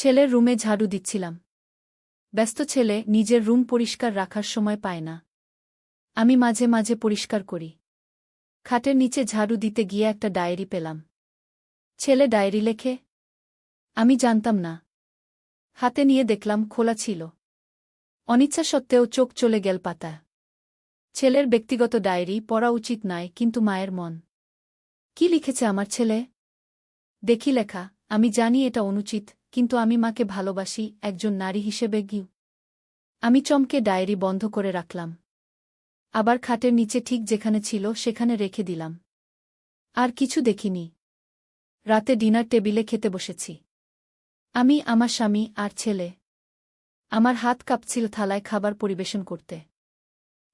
ছেলের রুমে ঝাড়ু দিচ্ছিলাম। ব্যস্ত ছেলে নিজের রুম পরিষ্কার রাখার সময় পায় না। আমি মাঝে মাঝে পরিষ্কার করি। খাটের নিচে ঝাড়ু দিতে গিয়ে একটা ডায়েরি পেলাম। ছেলে ডায়েরি লেখে, আমি জানতাম না। হাতে নিয়ে দেখলাম খোলা ছিল। অনিচ্ছা সত্ত্বেও চোখ চলে গেল পাতা ছেলের ব্যক্তিগত ডায়েরি পড়া উচিত নয়, কিন্তু মায়ের মন। কি লিখেছে আমার ছেলে? দেখি লেখা, আমি জানি এটা অনুচিত কিন্তু আমি মাকে ভালোবাসি, একজন নারী হিসেবে গিউ। আমি চমকে ডায়েরি বন্ধ করে রাখলাম। আবার খাটের নিচে ঠিক যেখানে ছিল, সেখানে রেখে দিলাম। আর কিছু দেখিনি। রাতে ডিনার টেবিলে খেতে বসেছি। আমি, আমার স্বামী আর ছেলে। আমার হাত কাঁপছিল থালায় খাবার পরিবেশন করতে।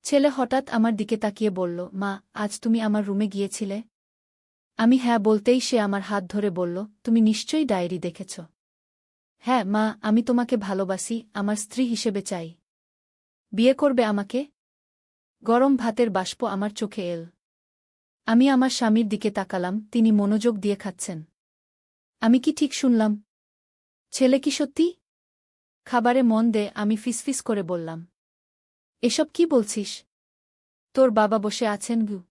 ছেলে হঠাৎ আমার দিকে তাকিয়ে বলল, মা, আজ তুমি আমার রুমে গিয়েছিলে? আমি হ্যাঁ বলতেই সে আমার হাত ধরে বলল, তুমি নিশ্চয়ই ডায়েরি দেখেছ। হ্যাঁ মা, আমি তোমাকে ভালোবাসি, আমার স্ত্রী হিসেবে চাই। বিয়ে করবে আমাকে? গরম ভাতের বাষ্প আমার চোখে এল। আমি আমার স্বামীর দিকে তাকালাম, তিনি মনোযোগ দিয়ে খাচ্ছেন। আমি কি ঠিক শুনলাম? ছেলে কি সত্যি? খাবারে মন দে, আমি ফিসফিস করে বললাম। এসব কি বলছিস? তোর বাবা বসে আছেন গু।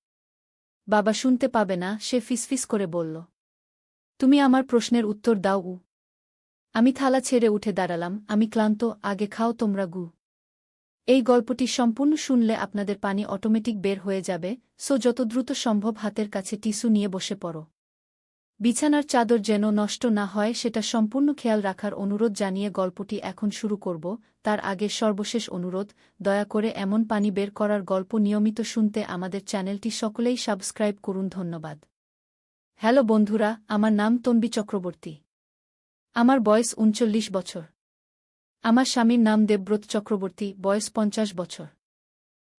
বাবা শুনতে পাবে না, সে ফিসফিস করে বলল। তুমি আমার প্রশ্নের উত্তর দাও, উ। আমি থালা ছেড়ে উঠে দাঁড়ালাম, আমি ক্লান্ত, আগে খাও তোমরা গু। এই গল্পটি সম্পূর্ণ শুনলে আপনাদের পানি অটোমেটিক বের হয়ে যাবে, সো যত দ্রুত সম্ভব হাতের কাছে টিস্যু নিয়ে বসে পড়ো। বিছানার চাদর যেন নষ্ট না হয়, সেটা সম্পূর্ণ খেয়াল রাখার অনুরোধ জানিয়ে গল্পটি এখন শুরু করব, তার আগে সর্বশেষ অনুরোধ, দয়া করে এমন পানি বের করার গল্প নিয়মিত শুনতে আমাদের চ্যানেলটি সকলেই সাবস্ক্রাইব করুন, ধন্যবাদ। হ্যালো বন্ধুরা, আমার নাম তন্বী চক্রবর্তী। আমার বয়স উনচল্লিশ বছর। আমার স্বামীর নাম দেবব্রত চক্রবর্তী, বয়স পঞ্চাশ বছর।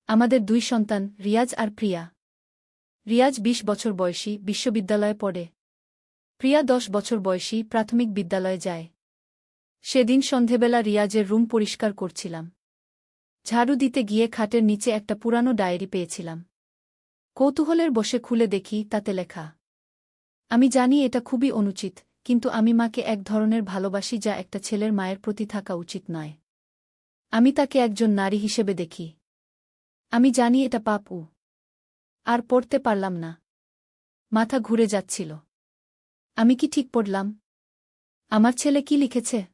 আমাদের দুই সন্তান, রিয়াজ আর প্রিয়া। রিয়াজ ২০ বছর বয়সী, বিশ্ববিদ্যালয়ে পড়ে। প্রিয়া দশ বছর বয়সী, প্রাথমিক বিদ্যালয়ে যায়। সেদিন সন্ধেবেলা রিয়াজের রুম পরিষ্কার করছিলাম। ঝাড়ু দিতে গিয়ে খাটের নিচে একটা পুরানো ডায়েরি পেয়েছিলাম। কৌতূহলের বসে খুলে দেখি, তাতে লেখা, আমি জানি এটা খুবই অনুচিত। কিন্তু আমি মাকে এক ধরনের ভালোবাসি যা একটা ছেলের মায়ের প্রতি থাকা উচিত নয়। আমি তাকে একজন নারী হিসেবে দেখি। আমি জানি এটা পাপ। উ আর পড়তে পারলাম না। মাথা ঘুরে যাচ্ছিল। আমি কি ঠিক পড়লাম? আমার ছেলে কি লিখেছে?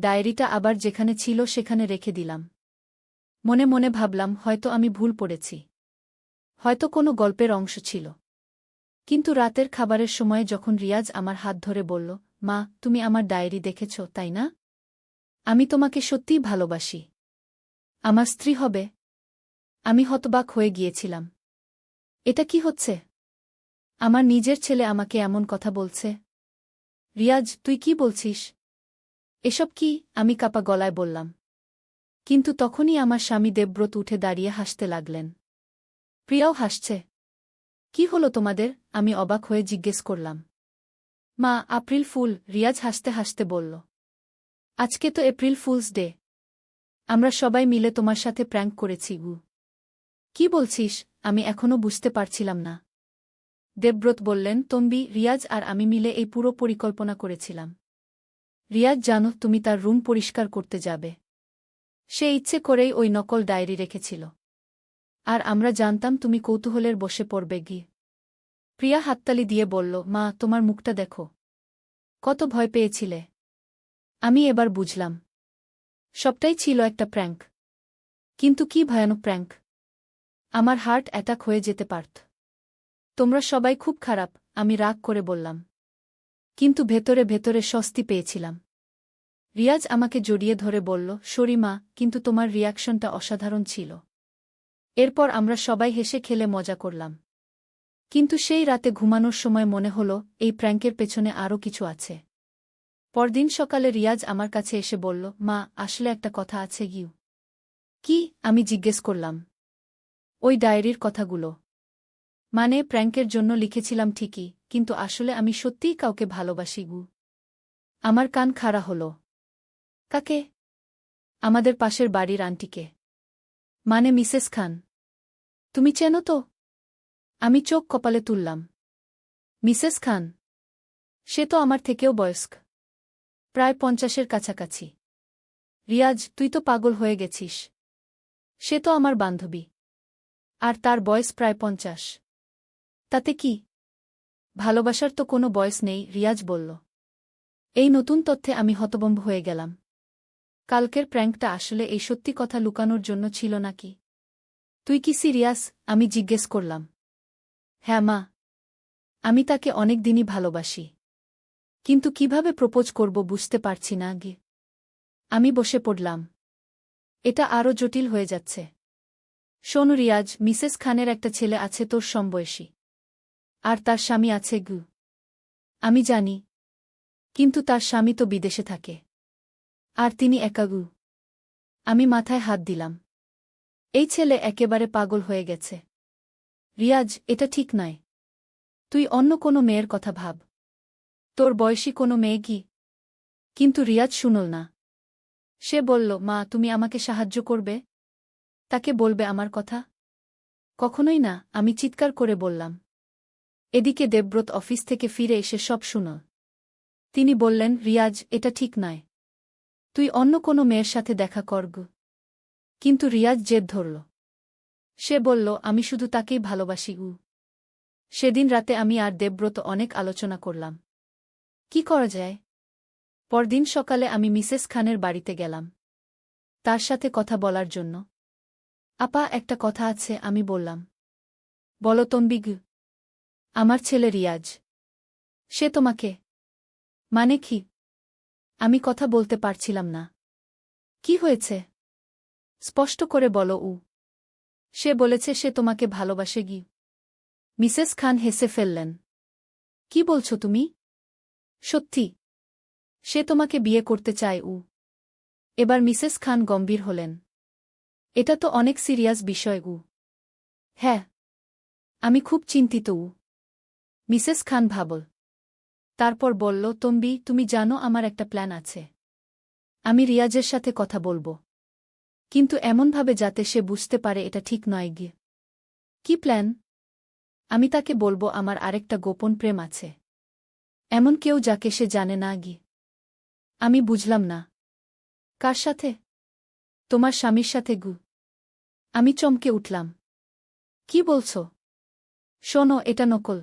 ডায়েরিটা আবার যেখানে ছিল সেখানে রেখে দিলাম। মনে মনে ভাবলাম, হয়তো আমি ভুল পড়েছি। হয়তো কোনো গল্পের অংশ ছিল। কিন্তু রাতের খাবারের সময় যখন রিয়াজ আমার হাত ধরে বলল, মা, তুমি আমার ডায়েরি দেখেছ, তাই না? আমি তোমাকে সত্যিই ভালোবাসি। আমার স্ত্রী হবে। আমি হতবাক হয়ে গিয়েছিলাম। এটা কি হচ্ছে? আমার নিজের ছেলে আমাকে এমন কথা বলছে। রিয়াজ, তুই কি বলছিস? এসব কি? আমি কাপা গলায় বললাম। কিন্তু তখনই আমার স্বামী দেবব্রত উঠে দাঁড়িয়ে হাসতে লাগলেন। প্রিয়াও হাসছে। কি হলো তোমাদের? আমি অবাক হয়ে জিজ্ঞেস করলাম। মা এপ্রিল ফুল, রিয়াজ হাসতে হাসতে বলল। আজকে তো এপ্রিল ফুলস ডে। আমরা সবাই মিলে তোমার সাথে প্র্যাঙ্ক করেছি, গু। কি বলছিস? আমি এখনও বুঝতে পারছিলাম না। দেবব্রত বললেন, তম্বি, রিয়াজ আর আমি মিলে এই পুরো পরিকল্পনা করেছিলাম। রিয়াজ, জানো, তুমি তার রুম পরিষ্কার করতে যাবে। সে ইচ্ছে করেই ওই নকল ডায়েরি রেখেছিল। আর আমরা জানতাম তুমি কৌতূহলের বসে পড়বে গিয়ে প্রিয়া হাততালি দিয়ে বলল, মা, তোমার মুখটা দেখো। কত ভয় পেয়েছিলে। আমি এবার বুঝলাম। সবটাই ছিল একটা প্র্যাঙ্ক। কিন্তু কি ভয়ানক প্র্যাঙ্ক। আমার হার্ট অ্যাটাক হয়ে যেতে পারত। তোমরা সবাই খুব খারাপ, আমি রাগ করে বললাম। কিন্তু ভেতরে ভেতরে স্বস্তি পেয়েছিলাম। রিয়াজ আমাকে জড়িয়ে ধরে বলল সরিমা কিন্তু তোমার রিয়াকশনটা অসাধারণ ছিল। এরপর আমরা সবাই হেসে খেলে মজা করলাম। কিন্তু সেই রাতে ঘুমানোর সময় মনে হল, এই প্র্যাঙ্কের পেছনে আরও কিছু আছে। পরদিন সকালে রিয়াজ আমার কাছে এসে বলল, মা, আসলে একটা কথা আছে গিউ। কি? আমি জিজ্ঞেস করলাম। ওই ডায়েরির কথাগুলো। মানে প্র্যাঙ্কের জন্য লিখেছিলাম ঠিকই, কিন্তু আসলে আমি সত্যিই কাউকে ভালোবাসি গু। আমার কান খাড়া হল। কাকে? আমাদের পাশের বাড়ির আন্টিকে। মানে মিসেস খান। তুমি চেনো তো? আমি চোখ কপালে তুললাম। মিসেস খান, সে তো আমার থেকেও বয়স্ক। প্রায় পঞ্চাশের কাছাকাছি। রিয়াজ, তুই তো পাগল হয়ে গেছিস। সে তো আমার বান্ধবী। আর তার বয়স প্রায় পঞ্চাশ। তাতে কি? ভালোবাসার তো কোনো বয়স নেই, রিয়াজ বলল। এই নতুন তথ্যে আমি হতবম্ব হয়ে গেলাম। কালকের প্র্যাঙ্কটা আসলে এই সত্যি কথা লুকানোর জন্য ছিল নাকি? তুই কি সিরিয়াস? আমি জিজ্ঞেস করলাম। হ্যাঁ মা। আমি তাকে অনেক দিনই ভালোবাসি। কিন্তু কীভাবে প্রপোজ করব বুঝতে পারছি না গে আমি বসে পড়লাম। এটা আরও জটিল হয়ে যাচ্ছে। শোন রিয়াজ, মিসেস খানের একটা ছেলে আছে তোর সমবয়সী। আর তার স্বামী আছে গু। আমি জানি। কিন্তু তার স্বামী তো বিদেশে থাকে। আর তিনি একাগু আমি মাথায় হাত দিলাম। এই ছেলে একেবারে পাগল হয়ে গেছে। রিয়াজ, এটা ঠিক নয়। তুই অন্য কোনো মেয়ের কথা ভাব। তোর বয়সী কোনো মেয়ে কি? কিন্তু রিয়াজ শুনল না। সে বলল, মা, তুমি আমাকে সাহায্য করবে? তাকে বলবে, আমার কথা? কখনোই না, আমি চিৎকার করে বললাম। এদিকে দেবব্রত অফিস থেকে ফিরে এসে সব শুনল। তিনি বললেন, রিয়াজ, এটা ঠিক নয়। তুই অন্য কোনো মেয়ের সাথে দেখা করগ কিন্তু রিয়াজ জেদ ধরল। সে বলল, আমি শুধু তাকেই ভালোবাসি, উ। সেদিন রাতে আমি আর দেবব্রত অনেক আলোচনা করলাম। কি করা যায়? পরদিন সকালে আমি মিসেস খানের বাড়িতে গেলাম। তার সাথে কথা বলার জন্য। আপা, একটা কথা আছে, আমি বললাম। বলো তম্বিগ, আমার ছেলে রিয়াজ। সে তোমাকে মানে কি? আমি কথা বলতে পারছিলাম না। কি হয়েছে? স্পষ্ট করে বলো উ সে বলেছে, সে তোমাকে ভালোবাসে গি মিসেস খান হেসে ফেললেন। কি বলছো তুমি? সত্যি। সে তোমাকে বিয়ে করতে চায় উ এবার মিসেস খান গম্ভীর হলেন। এটা তো অনেক সিরিয়াস বিষয় উ হ্যাঁ। আমি খুব চিন্তিত উ মিসেস খান ভাবল। তারপর বলল, তম্বি, তুমি জানো আমার একটা প্ল্যান আছে। আমি রিয়াজের সাথে কথা বলব। কিন্তু এমনভাবে যাতে সে বুঝতে পারে এটা ঠিক নয় গিয়ে। কি প্ল্যান? আমি তাকে বলব আমার আরেকটা গোপন প্রেম আছে। এমন কেউ যাকে সে জানে না গি আমি বুঝলাম না। কার সাথে? তোমার স্বামীর সাথে গু। আমি চমকে উঠলাম। কি বলছ? শোনো, এটা নকল।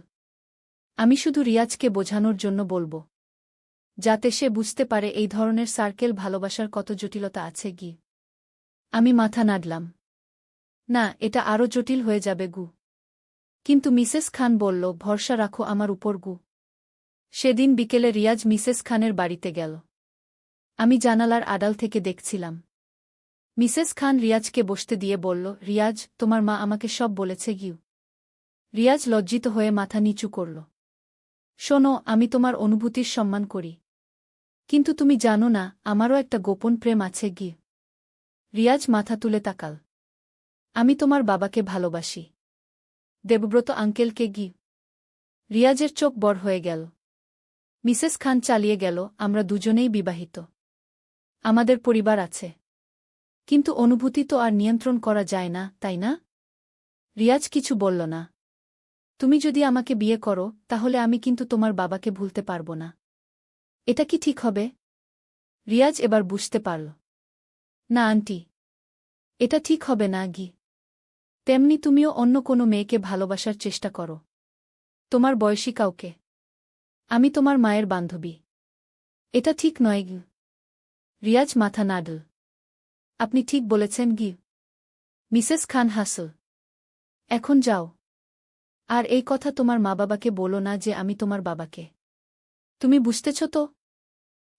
আমি শুধু রিয়াজকে বোঝানোর জন্য বলব। যাতে সে বুঝতে পারে এই ধরনের সার্কেল ভালোবাসার কত জটিলতা আছে গি আমি মাথা নাড়লাম। না, এটা আরও জটিল হয়ে যাবে, গু। কিন্তু মিসেস খান বলল, ভরসা রাখো আমার উপর, গু। সেদিন বিকেলে রিয়াজ মিসেস খানের বাড়িতে গেল। আমি জানালার আড়াল থেকে দেখছিলাম। মিসেস খান রিয়াজকে বসতে দিয়ে বলল, রিয়াজ, তোমার মা আমাকে সব বলেছে, গিউ। রিয়াজ লজ্জিত হয়ে মাথা নিচু করল। শোনো, আমি তোমার অনুভূতির সম্মান করি। কিন্তু তুমি জানো না, আমারও একটা গোপন প্রেম আছে গি রিয়াজ মাথা তুলে তাকাল। আমি তোমার বাবাকে ভালোবাসি। দেবব্রত আঙ্কেলকে গি। রিয়াজের চোখ বড় হয়ে গেল। মিসেস খান চালিয়ে গেল, আমরা দুজনেই বিবাহিত। আমাদের পরিবার আছে। কিন্তু অনুভূতি তো আর নিয়ন্ত্রণ করা যায় না, তাই না? রিয়াজ কিছু বলল না। তুমি যদি আমাকে বিয়ে করো, তাহলে আমি কিন্তু তোমার বাবাকে ভুলতে পারব না। এটা কি ঠিক হবে? রিয়াজ এবার বুঝতে পারল। না, আন্টি। এটা ঠিক হবে না গি তেমনি তুমিও অন্য কোনো মেয়েকে ভালোবাসার চেষ্টা করো। তোমার বয়সী কাউকে। আমি তোমার মায়ের বান্ধবী। এটা ঠিক নয় গি রিয়াজ মাথা নাডল। আপনি ঠিক বলেছেন গি মিসেস খান হাসল। এখন যাও। আর এই কথা তোমার মা বাবাকে বলো না যে আমি তোমার বাবাকে। তুমি বুঝতেছ তো?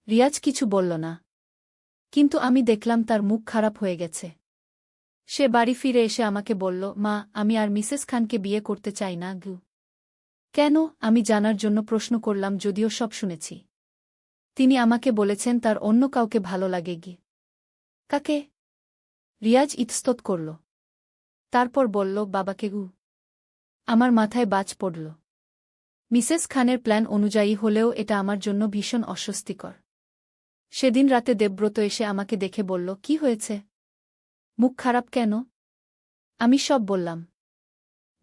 রিয়াজ কিছু বলল না। কিন্তু আমি দেখলাম তার মুখ খারাপ হয়ে গেছে। সে বাড়ি ফিরে এসে আমাকে বলল, মা, আমি আর মিসেস খানকে বিয়ে করতে চাই না, গু। কেন? আমি জানার জন্য প্রশ্ন করলাম, যদিও সব শুনেছি। তিনি আমাকে বলেছেন তার অন্য কাউকে ভালো লাগে, গি। কাকে? রিয়াজ ইতস্তত করল। তারপর বলল, বাবাকে, গু। আমার মাথায় বাজ পড়ল। মিসেস খানের প্ল্যান অনুযায়ী হলেও এটা আমার জন্য ভীষণ অস্বস্তিকর। সেদিন রাতে দেবব্রত এসে আমাকে দেখে বলল, কি হয়েছে? মুখ খারাপ কেন? আমি সব বললাম।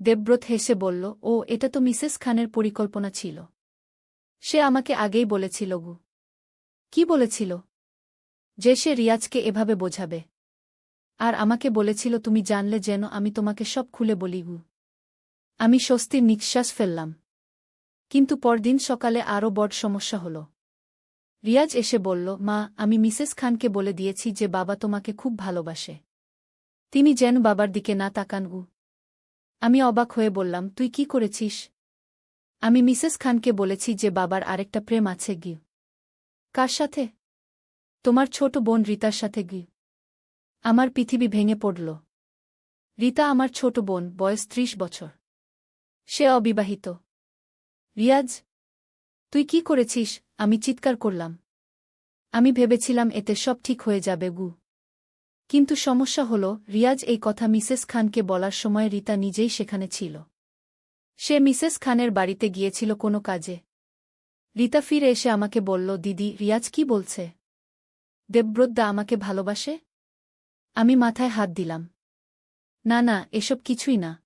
দেবব্রত হেসে বলল, ও, এটা তো মিসেস খানের পরিকল্পনা ছিল। সে আমাকে আগেই বলেছিল গু। কি বলেছিল? যে সে রিয়াজকে এভাবে বোঝাবে। আর আমাকে বলেছিল, তুমি জানলে যেন আমি তোমাকে সব খুলে বলি গু। আমি স্বস্তির নিঃশ্বাস ফেললাম। কিন্তু পরদিন সকালে আরও বড় সমস্যা হল। রিয়াজ এসে বলল, মা, আমি মিসেস খানকে বলে দিয়েছি যে বাবা তোমাকে খুব ভালোবাসে। তিনি যেন বাবার দিকে না তাকান গু আমি অবাক হয়ে বললাম, তুই কি করেছিস? আমি মিসেস খানকে বলেছি যে বাবার আরেকটা প্রেম আছে, গি। কার সাথে? তোমার ছোট বোন রিতার সাথে, গি। আমার পৃথিবী ভেঙে পড়ল। রিতা আমার ছোট বোন, বয়স ত্রিশ বছর। সে অবিবাহিত। রিয়াজ, তুই কি করেছিস? আমি চিৎকার করলাম। আমি ভেবেছিলাম এতে সব ঠিক হয়ে যাবে, গু। কিন্তু সমস্যা হল, রিয়াজ এই কথা মিসেস খানকে বলার সময় রিতা নিজেই সেখানে ছিল। সে মিসেস খানের বাড়িতে গিয়েছিল কোনো কাজে। রিতা ফিরে এসে আমাকে বলল, দিদি, রিয়াজ কি বলছে? দেবব্রতদা আমাকে ভালোবাসে? আমি মাথায় হাত দিলাম। না না, এসব কিছুই না।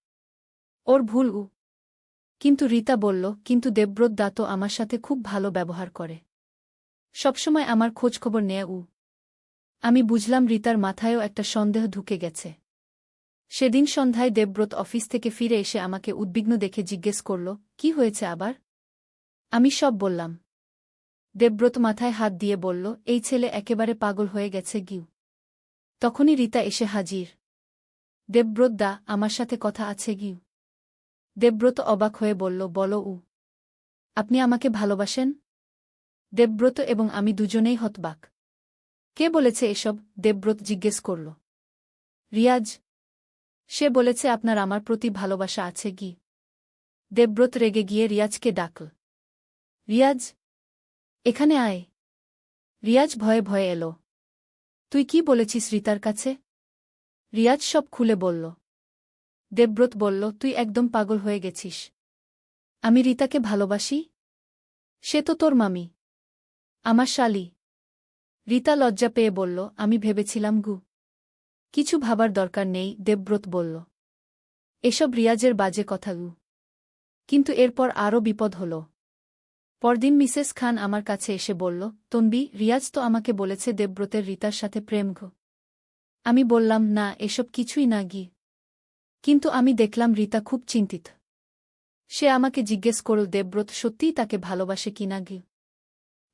ওর ভুল উ কিন্তু রিতা বলল, কিন্তু দেবব্রত দা তো আমার সাথে খুব ভালো ব্যবহার করে। সবসময় আমার খোঁজখবর নেয় উ। আমি বুঝলাম রিতার মাথায়ও একটা সন্দেহ ঢুকে গেছে। সেদিন সন্ধ্যায় দেবব্রত অফিস থেকে ফিরে এসে আমাকে উদ্বিগ্ন দেখে জিজ্ঞেস করল, কি হয়েছে আবার? আমি সব বললাম। দেবব্রত মাথায় হাত দিয়ে বলল, এই ছেলে একেবারে পাগল হয়ে গেছে গিউ। তখনই রিতা এসে হাজির। দেবব্রত দা, আমার সাথে কথা আছে গিউ। দেবব্রত অবাক হয়ে বলল, বলো উ, আপনি আমাকে ভালোবাসেন? দেবব্রত এবং আমি দুজনেই হতবাক। কে বলেছে এসব? দেবব্রত জিজ্ঞেস করল। রিয়াজ, সে বলেছে, আপনার আমার প্রতি ভালোবাসা আছে কি? দেবব্রত রেগে গিয়ে রিয়াজকে ডাকল রিয়াজ, এখানে আয়। রিয়াজ ভয়ে ভয়ে এলো। তুই কি বলেছিস রিতার কাছে? রিয়াজ সব খুলে বলল। দেবব্রত বলল, তুই একদম পাগল হয়ে গেছিস। আমি রিতাকে ভালোবাসি? সে তো তোর মামি। আমার শালি রিতা লজ্জা পেয়ে বলল, আমি ভেবেছিলাম গু। কিছু ভাবার দরকার নেই, দেবব্রত বলল। এসব রিয়াজের বাজে কথা গু। কিন্তু এরপর আরও বিপদ হল। পরদিন মিসেস খান আমার কাছে এসে বলল, তনবি, রিয়াজ তো আমাকে বলেছে দেবব্রতের রিতার সাথে প্রেম ঘ। আমি বললাম, না, এসব কিছুই না গি। কিন্তু আমি দেখলাম রিতা খুব চিন্তিত। সে আমাকে জিজ্ঞেস করল, দেবব্রত, সত্যিই তাকে ভালোবাসে কিনা গি?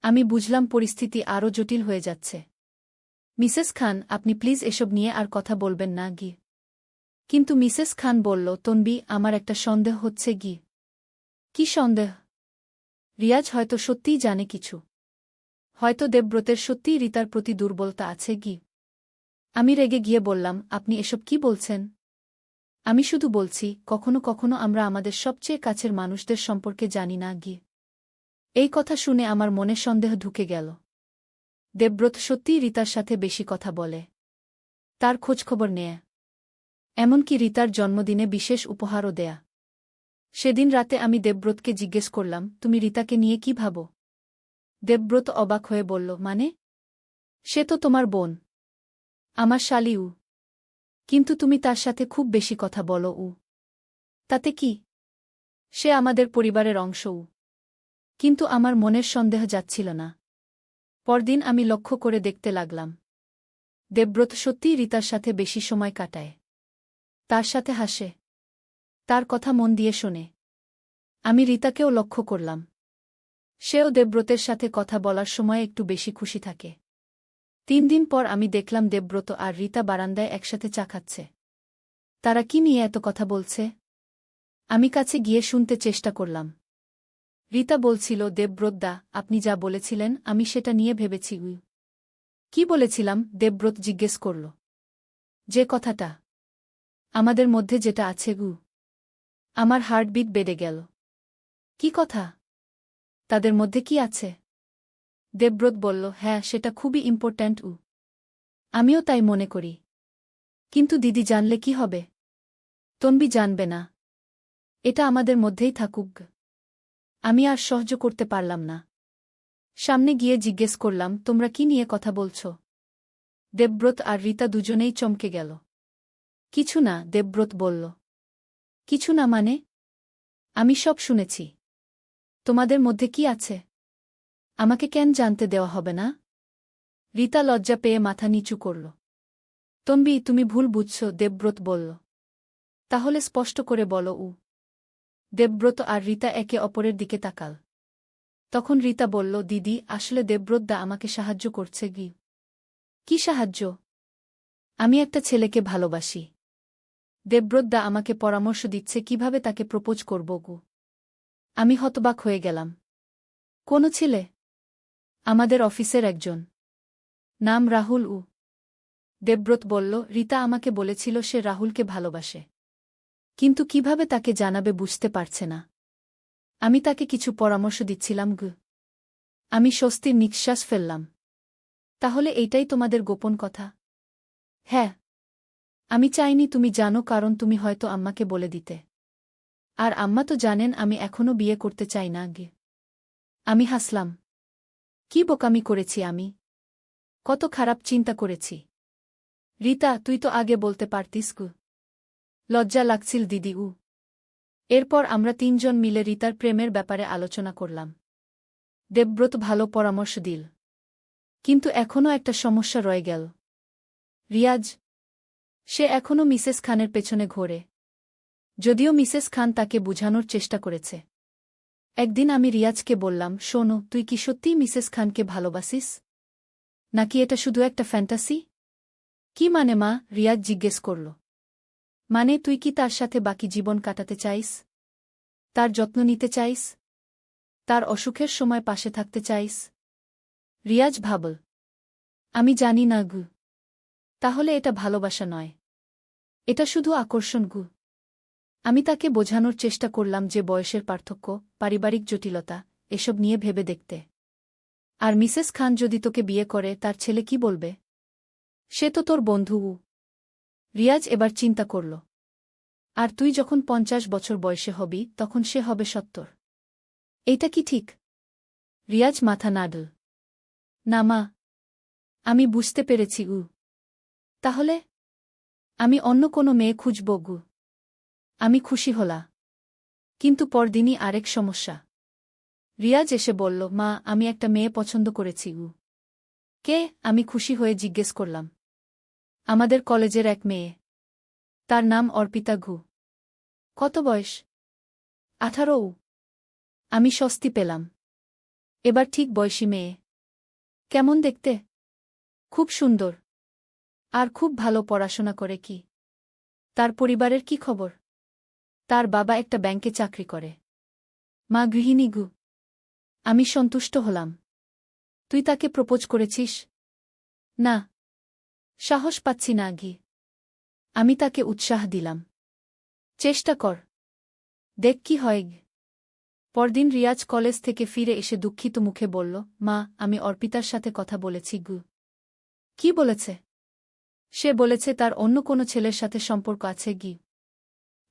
আমি বুঝলাম পরিস্থিতি আরও জটিল হয়ে যাচ্ছে। মিসেস খান, আপনি প্লিজ এসব নিয়ে আর কথা বলবেন না গি। কিন্তু মিসেস খান বলল, তনবি, আমার একটা সন্দেহ হচ্ছে গি। কি সন্দেহ? রিয়াজ হয়তো সত্যিই জানে কিছু। হয়তো দেবব্রতের সত্যিই রিতার প্রতি দুর্বলতা আছে গি। আমি রেগে গিয়ে বললাম, আপনি এসব কি বলছেন? আমি শুধু বলছি, কখনো কখনো আমরা আমাদের সবচেয়ে কাছের মানুষদের সম্পর্কে জানি না, গিয়ে। এই কথা শুনে আমার মনে সন্দেহ ঢুকে গেল। দেবব্রত সত্যিই রিতার সাথে বেশি কথা বলে। তার খোঁজখবর নেয়। এমনকি রিতার জন্মদিনে বিশেষ উপহারও দেয়া। সেদিন রাতে আমি দেবব্রতকে জিজ্ঞেস করলাম, তুমি রিতাকে নিয়ে কি ভাবো? দেবব্রত অবাক হয়ে বলল মানে? সে তো তোমার বোন। আমার শালি উ কিন্তু তুমি তার সাথে খুব বেশি কথা বলো, উ। তাতে কি? সে আমাদের পরিবারের অংশ, উ। কিন্তু আমার মনের সন্দেহ যাচ্ছিল না। পরদিন আমি লক্ষ্য করে দেখতে লাগলাম। দেবব্রত সত্যিই রিতার সাথে বেশি সময় কাটায়। তার সাথে হাসে। তার কথা মন দিয়ে শোনে। আমি রিতাকেও লক্ষ্য করলাম। সেও দেবব্রতের সাথে কথা বলার সময় একটু বেশি খুশি থাকে। তিন দিন পর আমি দেখলাম দেবব্রত আর রীতা বারান্দায় একসাথে চা খাচ্ছে। তারা কি নিয়ে এত কথা বলছে? আমি কাছে গিয়ে শুনতে চেষ্টা করলাম। রীতা বলছিল দেবব্রতদা আপনি যা বলেছিলেন, আমি সেটা নিয়ে ভেবেছি। উই কি বলেছিলাম? দেবব্রত জিজ্ঞেস করল। যে কথাটা। আমাদের মধ্যে যেটা আছে, গু। আমার হার্টবিট বেড়ে গেল। কি কথা? তাদের মধ্যে কি আছে? দেবব্রত বলল হ্যাঁ সেটা খুবই ইম্পর্ট্যান্ট উ। আমিও তাই মনে করি। কিন্তু দিদি জানলে কি হবে? তনবি জানবে না। এটা আমাদের মধ্যেই থাকুক আমি আর সহ্য করতে পারলাম না। সামনে গিয়ে জিজ্ঞেস করলাম, তোমরা কি নিয়ে কথা বলছ? দেবব্রত আর রীতা দুজনেই চমকে গেল। কিছু না, দেবব্রত বলল। কিছু না মানে? আমি সব শুনেছি। তোমাদের মধ্যে কি আছে? আমাকে কেন জানতে দেওয়া হবে না? রীতা লজ্জা পেয়ে মাথা নিচু করল। তম্বি, তুমি ভুল বুঝছ, দেবব্রত বলল। তাহলে স্পষ্ট করে বলো উ। দেবব্রত আর রীতা একে অপরের দিকে তাকাল। তখন রীতা বলল, দিদি, আসলে দেবব্রতদা আমাকে সাহায্য করছে গি কি সাহায্য? আমি একটা ছেলেকে ভালোবাসি। দেবব্রতদা আমাকে পরামর্শ দিচ্ছে কীভাবে তাকে প্রপোজ করব গু। আমি হতবাক হয়ে গেলাম। কোন ছেলে? আমাদের অফিসের একজন। নাম রাহুল উ। দেবব্রত বলল, রীতা আমাকে বলেছিল সে রাহুলকে ভালোবাসে। কিন্তু কীভাবে তাকে জানাবে বুঝতে পারছে না। আমি তাকে কিছু পরামর্শ দিচ্ছিলাম, গু। আমি স্বস্তির নিঃশ্বাস ফেললাম। তাহলে এইটাই তোমাদের গোপন কথা? হ্যাঁ। আমি চাইনি তুমি জানো, কারণ তুমি হয়তো আম্মাকে বলে দিতে। আর আম্মা তো জানেন আমি এখনও বিয়ে করতে চাই না, গে। আমি হাসলাম। কি বোকামি করেছি আমি? কত খারাপ চিন্তা করেছি। রীতা, তুই তো আগে বলতে পারতিস গু। লজ্জা লাগছিল দিদি উ। এরপর আমরা তিনজন মিলে রিতার প্রেমের ব্যাপারে আলোচনা করলাম। দেবব্রত ভালো পরামর্শ দিল। কিন্তু এখনও একটা সমস্যা রয়ে গেল। রিয়াজ, সে এখনও মিসেস খানের পেছনে ঘোরে। যদিও মিসেস খান তাকে বুঝানোর চেষ্টা করেছে। একদিন আমি রিয়াজকে বললাম, শোনো, তুই কি সত্যিই মিসেস খানকে ভালোবাসিস? নাকি এটা শুধু একটা ফ্যান্টাসি? কি মানে মা? রিয়াজ জিজ্ঞেস করল। মানে তুই কি তার সাথে বাকি জীবন কাটাতে চাইস? তার যত্ন নিতে চাইস? তার অসুখের সময় পাশে থাকতে চাইস? রিয়াজ ভাবল। আমি জানি না গু। তাহলে এটা ভালোবাসা নয়। এটা শুধু আকর্ষণ গু। আমি তাকে বোঝানোর চেষ্টা করলাম যে বয়সের পার্থক্য, পারিবারিক জটিলতা, এসব নিয়ে ভেবে দেখতে। আর মিসেস খান যদি তোকে বিয়ে করে, তার ছেলে কি বলবে? সে তো তোর বন্ধু। উ রিয়াজ এবার চিন্তা করল। আর তুই যখন পঞ্চাশ বছর বয়সে হবি, তখন সে হবে সত্তর। এইটা কি ঠিক? রিয়াজ মাথা নাডল। না মা। আমি বুঝতে পেরেছি, উ। তাহলে? আমি অন্য কোনো মেয়ে খুঁজব, গু। আমি খুশি হলা কিন্তু পরদিনই আরেক সমস্যা। রিয়াজ এসে বলল, মা, আমি একটা মেয়ে পছন্দ করেছি উ কে? আমি খুশি হয়ে জিজ্ঞেস করলাম। আমাদের কলেজের এক মেয়ে। তার নাম অর্পিতা ঘু। কত বয়স? আঠারো আমি স্বস্তি পেলাম। এবার ঠিক বয়সী মেয়ে। কেমন দেখতে? খুব সুন্দর। আর খুব ভালো পড়াশোনা করে কি? তার পরিবারের কি খবর? তার বাবা একটা ব্যাংকে চাকরি করে। মা গৃহিণী গু। আমি সন্তুষ্ট হলাম। তুই তাকে প্রপোজ করেছিস? না। সাহস পাচ্ছি না গি আমি তাকে উৎসাহ দিলাম। চেষ্টা কর। দেখ কি হয় পরদিন রিয়াজ কলেজ থেকে ফিরে এসে দুঃখিত মুখে বলল, মা, আমি অর্পিতার সাথে কথা বলেছি গু। কি বলেছে? সে বলেছে তার অন্য কোনো ছেলের সাথে সম্পর্ক আছে গি।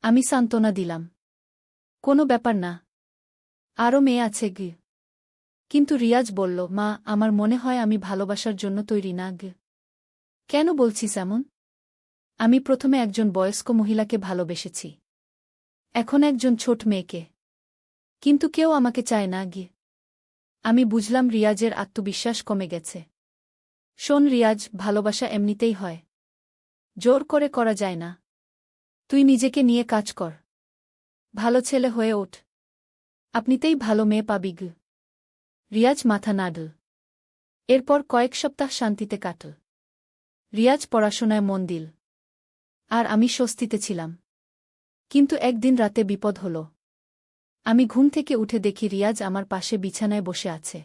আমি সান্ত্বনা দিলাম। কোনো ব্যাপার না। আরও মেয়ে আছে গি। কিন্তু রিয়াজ বলল, মা, আমার মনে হয় আমি ভালোবাসার জন্য তৈরি না গে। কেন বলছিস এমন? আমি প্রথমে একজন বয়স্ক মহিলাকে ভালোবেসেছি। এখন একজন ছোট মেয়েকে। কিন্তু কেউ আমাকে চায় না গিয়ে আমি বুঝলাম রিয়াজের আত্মবিশ্বাস কমে গেছে। শোন রিয়াজ, ভালোবাসা এমনিতেই হয়। জোর করে করা যায় না। তুই নিজেকে নিয়ে কাজ কর। ভালো ছেলে হয়ে ওঠ। আপনিতেই ভালো মেয়ে পাবি গ। রিয়াজ মাথা নাডল। এরপর কয়েক সপ্তাহ শান্তিতে কাটল। রিয়াজ পড়াশোনায় মন দিল। আর আমি স্বস্তিতে ছিলাম। কিন্তু একদিন রাতে বিপদ হল। আমি ঘুম থেকে উঠে দেখি রিয়াজ আমার পাশে বিছানায় বসে আছে।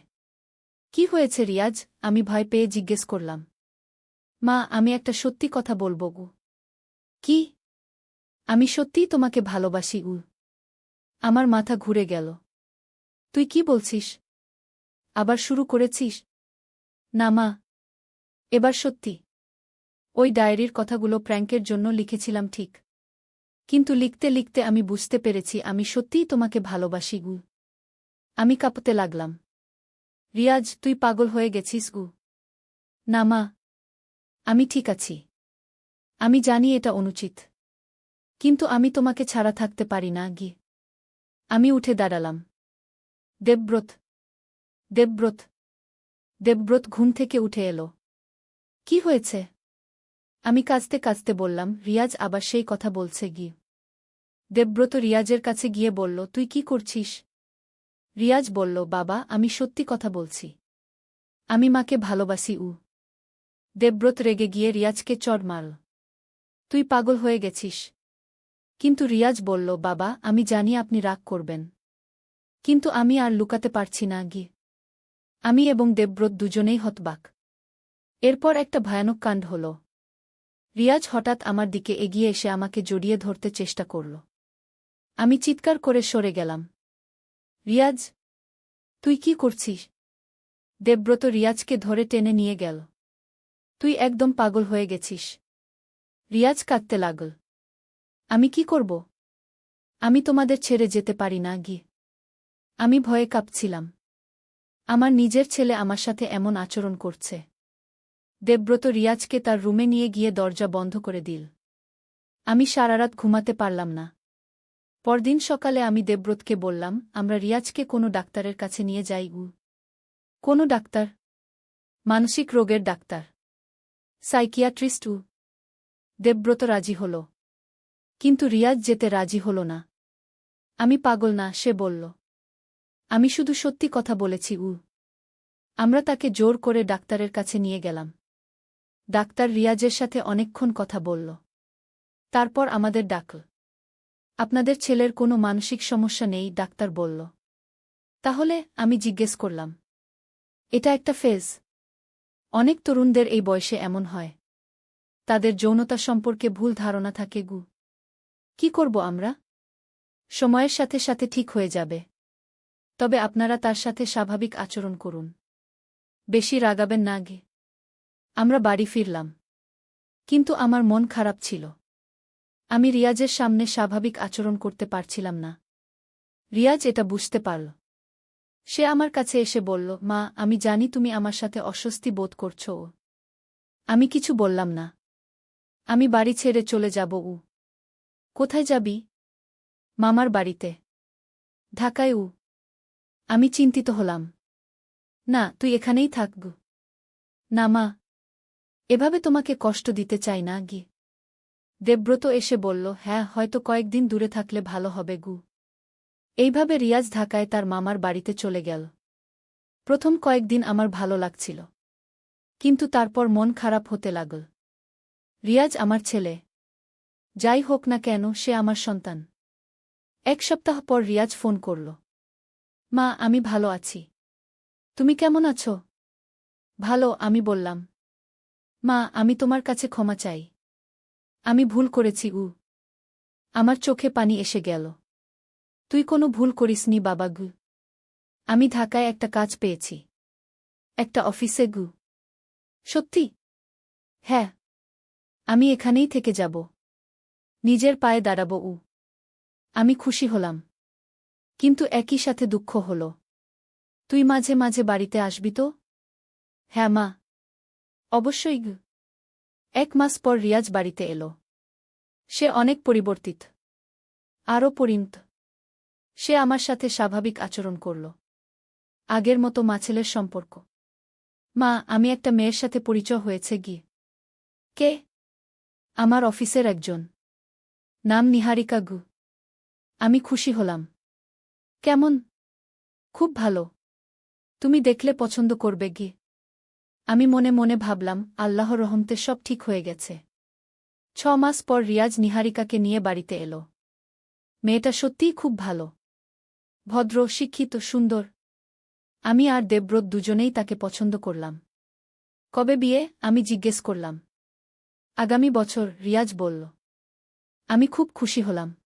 কি হয়েছে রিয়াজ? আমি ভয় পেয়ে জিজ্ঞেস করলাম। মা, আমি একটা সত্যি কথা বলব গু। কি? আমি সত্যিই তোমাকে ভালোবাসি উ আমার মাথা ঘুরে গেল। তুই কি বলছিস? আবার শুরু করেছিস? না মা। এবার সত্যি। ওই ডায়েরির কথাগুলো প্র্যাঙ্কের জন্য লিখেছিলাম ঠিক। কিন্তু লিখতে লিখতে আমি বুঝতে পেরেছি, আমি সত্যিই তোমাকে ভালোবাসি গু আমি কাঁপতে লাগলাম। রিয়াজ, তুই পাগল হয়ে গেছিস গু না মা। আমি ঠিক আছি। আমি জানি এটা অনুচিত। কিন্তু আমি তোমাকে ছাড়া থাকতে পারি না, গি। আমি উঠে দাঁড়ালাম। দেবব্রত দেবব্রত দেবব্রত ঘুম থেকে উঠে এলো। কি হয়েছে? আমি কাঁচতে কাঁচতে বললাম, রিয়াজ আবার সেই কথা বলছে, গি। দেবব্রত রিয়াজের কাছে গিয়ে বলল, তুই কি করছিস? রিয়াজ বলল, বাবা, আমি সত্যি কথা বলছি। আমি মাকে ভালোবাসি, উ। দেবব্রত রেগে গিয়ে রিয়াজকে চড় মারল। তুই পাগল হয়ে গেছিস। কিন্তু রিয়াজ বলল, বাবা, আমি জানি আপনি রাগ করবেন। কিন্তু আমি আর লুকাতে পারছি না, গি। আমি এবং দেবব্রত দুজনেই হতবাক। এরপর একটা ভয়ানক কাণ্ড হল। রিয়াজ হঠাৎ আমার দিকে এগিয়ে এসে আমাকে জড়িয়ে ধরতে চেষ্টা করল। আমি চিৎকার করে সরে গেলাম। রিয়াজ, তুই কি করছিস? দেবব্রত রিয়াজকে ধরে টেনে নিয়ে গেল। তুই একদম পাগল হয়ে গেছিস। রিয়াজ কাঁদতে লাগল। আমি কি করব? আমি তোমাদের ছেড়ে যেতে পারি না, গি। আমি ভয়ে কাঁপছিলাম। আমার নিজের ছেলে আমার সাথে এমন আচরণ করছে। দেবব্রত রিয়াজকে তার রুমে নিয়ে গিয়ে দরজা বন্ধ করে দিল। আমি সারারাত ঘুমাতে পারলাম না। পরদিন সকালে আমি দেবব্রতকে বললাম, আমরা রিয়াজকে কোনো ডাক্তারের কাছে নিয়ে যাই উ কোনো ডাক্তার? মানসিক রোগের ডাক্তার। সাইকিয়াট্রিস্ট উ দেবব্রত রাজি হল। কিন্তু রিয়াজ যেতে রাজি হল না। আমি পাগল না, সে বলল। আমি শুধু সত্যি কথা বলেছি, উ। আমরা তাকে জোর করে ডাক্তারের কাছে নিয়ে গেলাম। ডাক্তার রিয়াজের সাথে অনেকক্ষণ কথা বলল। তারপর আমাদের ডাকল। আপনাদের ছেলের কোনো মানসিক সমস্যা নেই, ডাক্তার বলল। তাহলে আমি জিজ্ঞেস করলাম, এটা একটা ফেজ? অনেক তরুণদের এই বয়সে এমন হয়। তাদের যৌনতা সম্পর্কে ভুল ধারণা থাকে, গু। কি করব আমরা? সময়ের সাথে সাথে ঠিক হয়ে যাবে। তবে আপনারা তার সাথে স্বাভাবিক আচরণ করুন। বেশি রাগাবেন না গে আমরা বাড়ি ফিরলাম। কিন্তু আমার মন খারাপ ছিল। আমি রিয়াজের সামনে স্বাভাবিক আচরণ করতে পারছিলাম না। রিয়াজ এটা বুঝতে পারল। সে আমার কাছে এসে বলল, মা, আমি জানি তুমি আমার সাথে অস্বস্তি বোধ করছ। ও আমি কিছু বললাম না। আমি বাড়ি ছেড়ে চলে যাব উ কোথায় যাবি? মামার বাড়িতে। ঢাকায় উ। আমি চিন্তিত হলাম। না, তুই এখানেই থাকব। না মা। এভাবে তোমাকে কষ্ট দিতে চাই না, গি। দেবব্রত এসে বলল হ্যাঁ হয়তো কয়েকদিন দূরে থাকলে ভালো হবে, গু। এইভাবে রিয়াজ ঢাকায় তার মামার বাড়িতে চলে গেল। প্রথম কয়েকদিন আমার ভালো লাগছিল। কিন্তু তারপর মন খারাপ হতে লাগল। রিয়াজ আমার ছেলে। যাই হোক না কেন, সে আমার সন্তান। এক সপ্তাহ পর রিয়াজ ফোন করল। মা, আমি ভালো আছি। তুমি কেমন আছো? ভালো, আমি বললাম। মা, আমি তোমার কাছে ক্ষমা চাই। আমি ভুল করেছি, উ। আমার চোখে পানি এসে গেল। তুই কোনো ভুল করিসনি বাবা, গু। আমি ঢাকায় একটা কাজ পেয়েছি। একটা অফিসে, গু। সত্যি? হ্যাঁ। আমি এখানেই থেকে যাব। নিজের পায়ে দাঁড়াব উ আমি খুশি হলাম। কিন্তু একই সাথে দুঃখ হল। তুই মাঝে মাঝে বাড়িতে আসবি তো? হ্যাঁ মা। অবশ্যই এক মাস পর রিয়াজ বাড়িতে এলো। সে অনেক পরিবর্তিত। আরও পরিণত। সে আমার সাথে স্বাভাবিক আচরণ করল। আগের মতো মাছেলের সম্পর্ক। মা, আমি একটা মেয়ের সাথে পরিচয় হয়েছে গিয়ে। কে? আমার অফিসের একজন। নাম নিহারিকা গু। আমি খুশি হলাম। কেমন? খুব ভালো। তুমি দেখলে পছন্দ করবে গিয়ে আমি মনে মনে ভাবলাম আল্লাহ রহমতে সব ঠিক হয়ে গেছে। ছ মাস পর রিয়াজ নিহারিকাকে নিয়ে বাড়িতে এলো। মেয়েটা সত্যিই খুব ভালো। ভদ্র, শিক্ষিত, সুন্দর। আমি আর দেবব্রত দুজনেই তাকে পছন্দ করলাম। কবে বিয়ে? আমি জিজ্ঞেস করলাম। আগামী বছর রিয়াজ বলল। আমি খুব খুশি হলাম।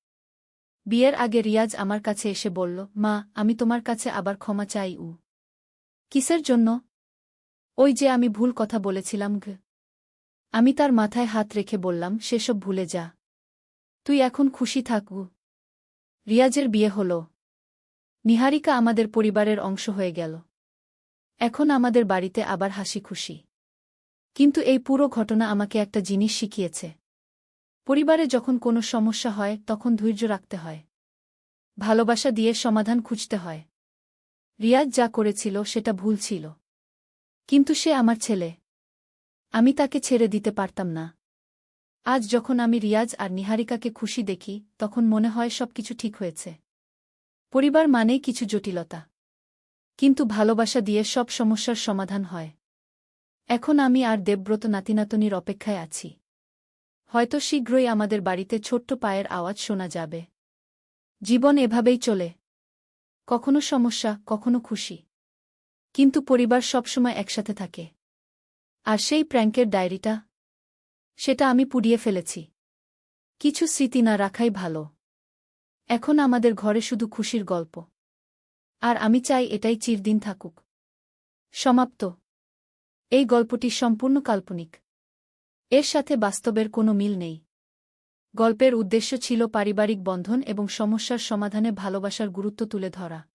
বিয়ের আগে রিয়াজ আমার কাছে এসে বলল, মা, আমি তোমার কাছে আবার ক্ষমা চাই, উ। কিসের জন্য? ওই যে আমি ভুল কথা বলেছিলাম গ আমি তার মাথায় হাত রেখে বললাম, সেসব ভুলে যা। তুই এখন খুশি থাকু রিয়াজের বিয়ে হল। নিহারিকা আমাদের পরিবারের অংশ হয়ে গেল। এখন আমাদের বাড়িতে আবার হাসি খুশি কিন্তু এই পুরো ঘটনা আমাকে একটা জিনিস শিখিয়েছে। পরিবারে যখন কোনো সমস্যা হয়, তখন ধৈর্য রাখতে হয়। ভালোবাসা দিয়ে সমাধান খুঁজতে হয়। রিয়াজ যা করেছিল, সেটা ভুল ছিল। কিন্তু সে আমার ছেলে। আমি তাকে ছেড়ে দিতে পারতাম না। আজ যখন আমি রিয়াজ আর নিহারিকাকে খুশি দেখি, তখন মনে হয় সব কিছু ঠিক হয়েছে। পরিবার মানেই কিছু জটিলতা। কিন্তু ভালোবাসা দিয়ে সব সমস্যার সমাধান হয়। এখন আমি আর দেবব্রত নাতিনাতনির অপেক্ষায় আছি। হয়তো শীঘ্রই আমাদের বাড়িতে ছোট্ট পায়ের আওয়াজ শোনা যাবে। জীবন এভাবেই চলে। কখনো সমস্যা, কখনো খুশি। কিন্তু পরিবার সবসময় একসাথে থাকে। আর সেই প্র্যাঙ্কের ডায়েরিটা, সেটা আমি পুড়িয়ে ফেলেছি। কিছু স্মৃতি না রাখাই ভালো। এখন আমাদের ঘরে শুধু খুশির গল্প। আর আমি চাই এটাই চিরদিন থাকুক। সমাপ্ত। এই গল্পটি সম্পূর্ণ কাল্পনিক। এর সাথে বাস্তবের কোনো মিল নেই। গল্পের উদ্দেশ্য ছিল পারিবারিক বন্ধন এবং সমস্যার সমাধানে ভালোবাসার গুরুত্ব তুলে ধরা।